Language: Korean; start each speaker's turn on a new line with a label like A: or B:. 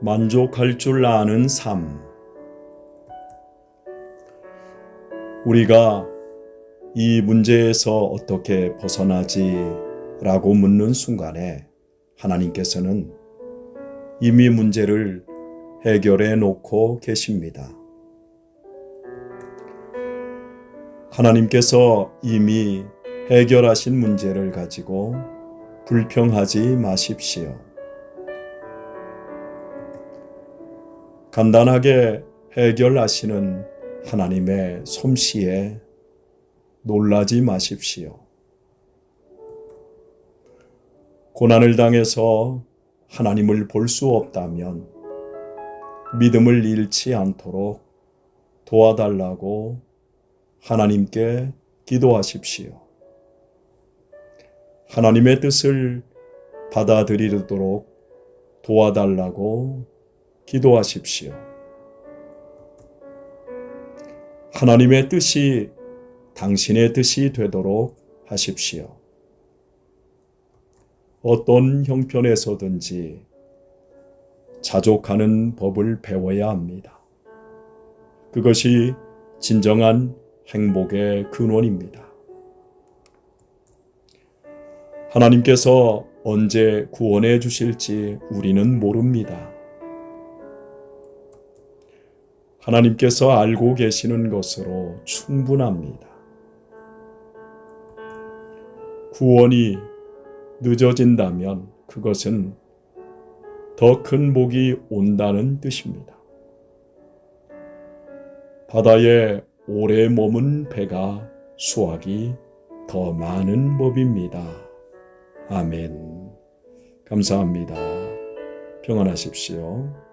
A: 만족할 줄 아는 삶. 우리가 이 문제에서 어떻게 벗어나지? 라고 묻는 순간에 하나님께서는 이미 문제를 해결해 놓고 계십니다. 하나님께서 이미 해결하신 문제를 가지고 불평하지 마십시오. 간단하게 해결하시는 하나님의 솜씨에 놀라지 마십시오. 고난을 당해서 하나님을 볼 수 없다면 믿음을 잃지 않도록 도와달라고 하나님께 기도하십시오. 하나님의 뜻을 받아들이도록 도와달라고 기도하십시오. 하나님의 뜻이 당신의 뜻이 되도록 하십시오. 어떤 형편에서든지 자족하는 법을 배워야 합니다. 그것이 진정한 행복의 근원입니다. 하나님께서 언제 구원해 주실지 우리는 모릅니다. 하나님께서 알고 계시는 것으로 충분합니다. 구원이 늦어진다면 그것은 더 큰 복이 온다는 뜻입니다. 바다에 오래 머문 배가 수확이 더 많은 법입니다. 아멘. 감사합니다. 평안하십시오.